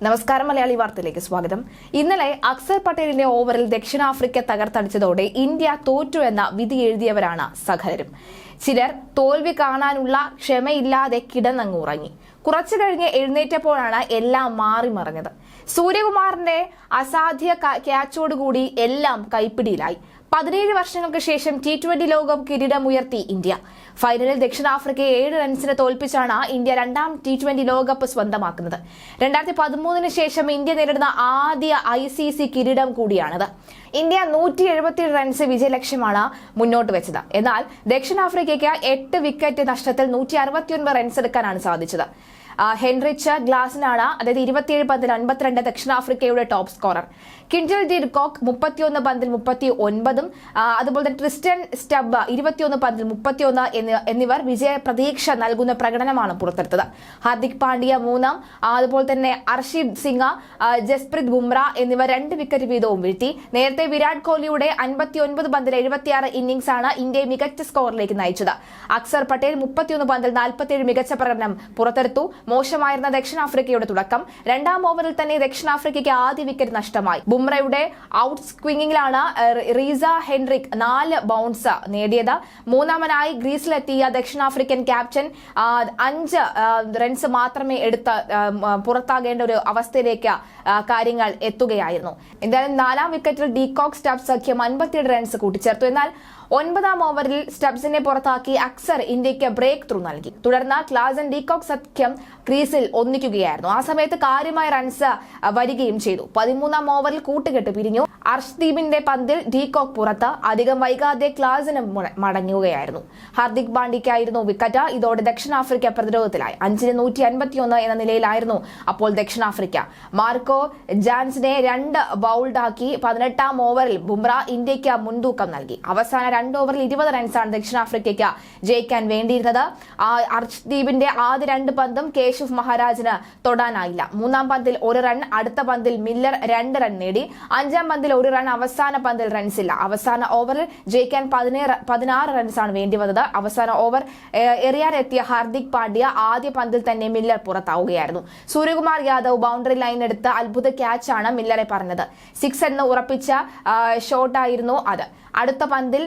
നമസ്കാരം മലയാളി വാർത്തയിലേക്ക് സ്വാഗതം. ഇന്നലെ അക്സർ പട്ടേലിന്റെ ഓവറിൽ ദക്ഷിണാഫ്രിക്ക തകർത്തടിച്ചതോടെ ഇന്ത്യ തോറ്റു എന്ന വിധി എഴുതിയവരാണ് സകലരും ചിലർ തോൽവി കാണാനുള്ള ക്ഷമയില്ലാതെ കിടന്നങ്ങുറങ്ങി കുറച്ചു കഴിഞ്ഞ് എഴുന്നേറ്റപ്പോഴാണ് എല്ലാം മാറി മറിഞ്ഞത് സൂര്യകുമാറിന്റെ അസാധ്യ ക്യാച്ചോടുകൂടി എല്ലാം കൈപ്പിടിയിലായി. പതിനേഴ് വർഷങ്ങൾക്ക് ശേഷം ടി ട്വന്റി ലോകകപ്പ് കിരീടമുയർത്തി ഇന്ത്യ. ഫൈനലിൽ ദക്ഷിണാഫ്രിക്കയെ ഏഴ് റൺസിന് തോൽപ്പിച്ചാണ് ഇന്ത്യ രണ്ടാം ടി ട്വന്റി ലോകകപ്പ് സ്വന്തമാക്കുന്നത്. രണ്ടായിരത്തി പതിമൂന്നിന് ശേഷം ഇന്ത്യ നേരിടുന്ന ആദ്യ ഐ സി സി കിരീടം കൂടിയാണിത്. ഇന്ത്യ നൂറ്റി എഴുപത്തിയേഴ് റൺസ് വിജയലക്ഷ്യമാണ് മുന്നോട്ട് വെച്ചത്. എന്നാൽ ദക്ഷിണാഫ്രിക്കയ്ക്ക് എട്ട് വിക്കറ്റ് നഷ്ടത്തിൽ നൂറ്റി അറുപത്തിയൊൻപത് റൺസ് എടുക്കാനാണ് സാധിച്ചത്. ഹെൻറിച്ച് ഗ്ലാസിനാണ് അതായത് ഇരുപത്തിയേഴ് പന്തിൽ അൻപത്തിരണ്ട് ദക്ഷിണാഫ്രിക്കയുടെ ടോപ്പ് സ്കോറർ. കിൻഡൽ ഡിർകോക്ക് മുപ്പത്തിയൊന്ന് പന്തിൽ മുപ്പത്തി ഒൻപതും അതുപോലെ തന്നെ ട്രിസ്റ്റൻ സ്റ്റബ് ഇരുപത്തിയൊന്ന് പന്തിൽ മുപ്പത്തിയൊന്ന് എന്നി- എന്നിവർ വിജയ പ്രതീക്ഷ നൽകുന്ന പ്രകടനമാണ് പുറത്തെടുത്തത്. ഹാർദിക് പാണ്ഡ്യ മൂന്നാം അതുപോലെ തന്നെ അർഷിദ് സിംഗ് ജസ്പ്രീത് ബുംറ എന്നിവർ രണ്ട് വിക്കറ്റ് വീതവും വീഴ്ത്തി. നേരത്തെ വിരാട് കോഹ്ലിയുടെ അൻപത്തിയൊൻപത് പന്തിൽ എഴുപത്തിയാറ് ഇന്നിംഗ്സ് ആണ് ഇന്ത്യയെ മികച്ച സ്കോറിലേക്ക് നയിച്ചത്. അക്സർ പട്ടേൽ മുപ്പത്തിയൊന്ന് പന്തിൽ നാൽപ്പത്തിയേഴ് മികച്ച പ്രകടനം പുറത്തെടുത്തു. മോശമായിരുന്ന ദക്ഷിണാഫ്രിക്കയുടെ തുടക്കം. രണ്ടാം ഓവറിൽ തന്നെ ദക്ഷിണാഫ്രിക്കയ്ക്ക് ആദ്യ വിക്കറ്റ് നഷ്ടമായി. ബുംറയുടെ ഔട്ട് സ്ക്വിങ്ങിലാണ് റീസ ഹെൻറിക് നാല് ബൗൺസ് നേടിയത്. മൂന്നാമനായി ഗ്രീസിലെത്തിയ ദക്ഷിണാഫ്രിക്കൻ ക്യാപ്റ്റൻ അഞ്ച് റൺസ് മാത്രമേ എടുത്ത് പുറത്താകേണ്ട ഒരു അവസ്ഥയിലേക്ക് കാര്യങ്ങൾ എത്തുകയായിരുന്നു. എന്തായാലും നാലാം വിക്കറ്റിൽ ഡീകോക് സ്റ്റാഫ് സഖ്യം അൻപത്തിയേഴ് റൺസ് കൂട്ടിച്ചേർത്തു. എന്നാൽ ഒൻപതാം ഓവറിൽ സ്റ്റബ്സിനെ പുറത്താക്കി അക്സർ ഇന്ത്യയ്ക്ക് ബ്രേക്ക് ത്രൂ നൽകി. തുടർന്ന് ക്ലാസൻ ഡീകോക് സഖ്യം ക്രീസിൽ ഒന്നിക്കുകയായിരുന്നു. ആ സമയത്ത് കാര്യമായ റൺസ് വരികയും ചെയ്തു. പതിമൂന്നാം ഓവറിൽ കൂട്ടുകെട്ട് പിരിഞ്ഞു. അർഷ്ദീപിന്റെ പന്തിൽ ഡീകോക്ക് പുറത്ത് അധികം വൈകാതെ ക്ലാസിന് മടങ്ങുകയായിരുന്നു. ഹാർദിക് പാണ്ഡ്യയ്ക്കായിരുന്നു വിക്കറ്റ്. ഇതോടെ ദക്ഷിണാഫ്രിക്ക പ്രതിരോധത്തിലായി. അഞ്ചിന് നൂറ്റി അൻപത്തിയൊന്ന് എന്ന നിലയിലായിരുന്നു അപ്പോൾ ദക്ഷിണാഫ്രിക്ക. മാർക്കോ ജാൻസിനെ രണ്ട് ബൗൾഡാക്കി പതിനെട്ടാം ഓവറിൽ ബുംറ ഇന്ത്യയ്ക്ക് മുൻതൂക്കം നൽകി. അവസാന രണ്ട് ഓവറിൽ ഇരുപത് റൺസാണ് ദക്ഷിണാഫ്രിക്കയ്ക്ക് ജയിക്കാൻ വേണ്ടിയിരുന്നത്. അർഷ്ദീപിന്റെ ആദ്യ രണ്ട് പന്തും കേശവ് മഹാരാജിന് തൊടാനായില്ല. മൂന്നാം പന്തിൽ ഒരു റൺ അടുത്ത പന്തിൽ മില്ലർ രണ്ട് റൺ നേടി. അഞ്ചാം പന്തിൽ ഒരു റൺ അവസാന പന്തിൽ റൺസ് ഇല്ല അവസാന ഓവറിൽ ജയിക്കാൻ പതിനേഴ് പതിനാറ് റൺസാണ് വേണ്ടി വന്നത് അവസാന ഓവർ എറിയാനെത്തിയ ഹാർദിക് പാണ്ഡ്യ ആദ്യ പന്തിൽ തന്നെ മില്ലർ പുറത്താവുകയായിരുന്നു. സൂര്യകുമാർ യാദവ് ബൗണ്ടറി ലൈൻ എടുത്ത അത്ഭുത ക്യാച്ചാണ് മില്ലറെ പറഞ്ഞത്. സിക്സ് എന്ന് ഉറപ്പിച്ച ഷോട്ടായിരുന്നു അത്. അടുത്ത പന്തിൽ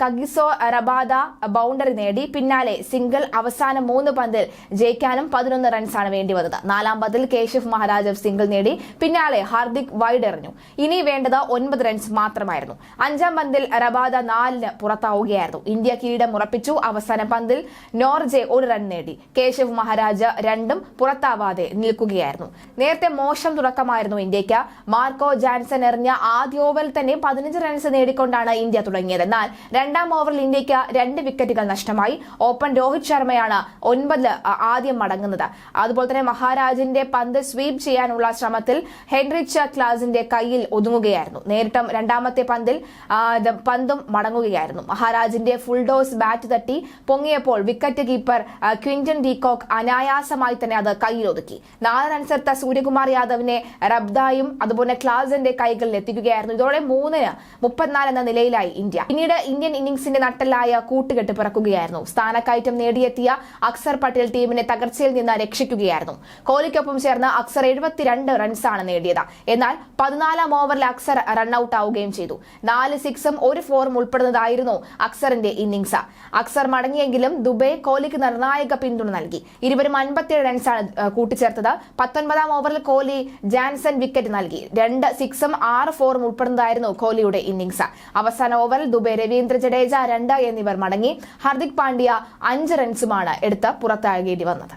കഗിസോ റബാദ ബൗണ്ടറി നേടി. പിന്നാലെ സിംഗിൾ അവസാന മൂന്ന് പന്തിൽ ജയിക്കാനും പതിനൊന്ന് റൺസാണ് വേണ്ടി വന്നത്. നാലാം പന്തിൽ കേശവ് മഹാരാജവ് സിംഗിൾ നേടി. പിന്നാലെ ഹാർദിക് വൈഡ് എറിഞ്ഞു ഇനി വേണ്ടത് ഒൻപത് റൺസ് മാത്രമായിരുന്നു. അഞ്ചാം പന്തിൽ റബാദ നാലിന് പുറത്താവുകയായിരുന്നു. ഇന്ത്യ കിരീടം ഉറപ്പിച്ചു. അവസാന പന്തിൽ നോർജെ ഒരു റൺ നേടി. കേശവ് മഹാരാജ് രണ്ടും പുറത്താവാതെ നിൽക്കുകയായിരുന്നു. നേരത്തെ മോശം തുടക്കമായിരുന്നു ഇന്ത്യയ്ക്ക് മാർക്കോ ജാൻസൺ എറിഞ്ഞ ആദ്യ ഓവറിൽ തന്നെ പതിനഞ്ച് റൺസ് നേടിക്കൊണ്ടാണ് ഇന്ത്യ തുടങ്ങിയത്. എന്നാൽ രണ്ടാം ഓവറിൽ ഇന്ത്യയ്ക്ക് രണ്ട് വിക്കറ്റുകൾ നഷ്ടമായി. ഓപ്പൺ രോഹിത് ശർമ്മയാണ് ഒൻപത് ആദ്യം മടങ്ങുന്നത്. അതുപോലെ തന്നെ മഹാരാജിന്റെ പന്ത് സ്വീപ് ചെയ്യാനുള്ള ശ്രമത്തിൽ ഹെൻറിച്ച് ക്ലാസിന്റെ കയ്യിൽ ഒതുങ്ങുകയായിരുന്നു. നേരിട്ടും രണ്ടാമത്തെ പന്തിൽ പന്തും മടങ്ങുകയായിരുന്നു. മഹാരാജിന്റെ ഫുൾ ഡോസ് ബാറ്റ് തട്ടി പൊങ്ങിയപ്പോൾ wicket keeper Quinton de Kock അനായാസമായി തന്നെ അത് കയ്യിലൊതുക്കി നാല് റൺസെടുത്ത സൂര്യകുമാർ യാദവിനെ റബ്ദായും അതുപോലെ ക്ലാസിന്റെ കൈകളിൽ എത്തിക്കുകയായിരുന്നു. ഇതോടെ മൂന്നിന് മുപ്പത്തിനാല് എന്ന നിലയിലായി ഇന്ത്യ. പിന്നീട് ഇന്ത്യൻ ഇന്നിംഗ്സിന്റെ നട്ടലായ കൂട്ടുകെട്ട് പിറക്കുകയായിരുന്നു. സ്ഥാനക്കയറ്റം നേടിയെത്തിയ അക്സർ പട്ടേൽ ടീമിനെ തകർച്ചയിൽ നിന്ന് രക്ഷിക്കുകയായിരുന്നു. കോഹ്ലിക്കൊപ്പം ചേർന്ന് അക്സർ എഴുപത്തിരണ്ട് റൺസാണ് നേടിയത്. എന്നാൽ പതിനാലാം ഓവറിൽ അക്സർ റൺഔട്ട് ആവുകയും ചെയ്തു. നാല് സിക്സും ഒരു ഫോറും ഉൾപ്പെടുന്നതായിരുന്നു അക്സറിന്റെ ഇന്നിംഗ്സ്. അക്സർ മടങ്ങിയെങ്കിലും ദുബൈ കോഹ്ലിക്ക് നിർണായക പിന്തുണ നൽകി. ഇരുവരും അൻപത്തിയേഴ് റൺസാണ് കൂട്ടിച്ചേർത്തത്. പത്തൊൻപതാം ഓവറിൽ കോഹ്ലി ജാൻസൺ വിക്കറ്റ് നൽകി. രണ്ട് സിക്സും ആറ് ഫോറും ഉൾപ്പെടുന്നതായിരുന്നു കോഹ്ലിയുടെ ഇന്നിംഗ്സ്. അവസാന ഓവറിൽ ദുബൈ രവീന്ദ്ര ജഡേജ രണ്ട് എന്നിവർ മടങ്ങി. ഹാർദിക് പാണ്ഡ്യ അഞ്ച് റൺസുമാണ് എടുത്ത് പുറത്താകേണ്ടി വന്നത്.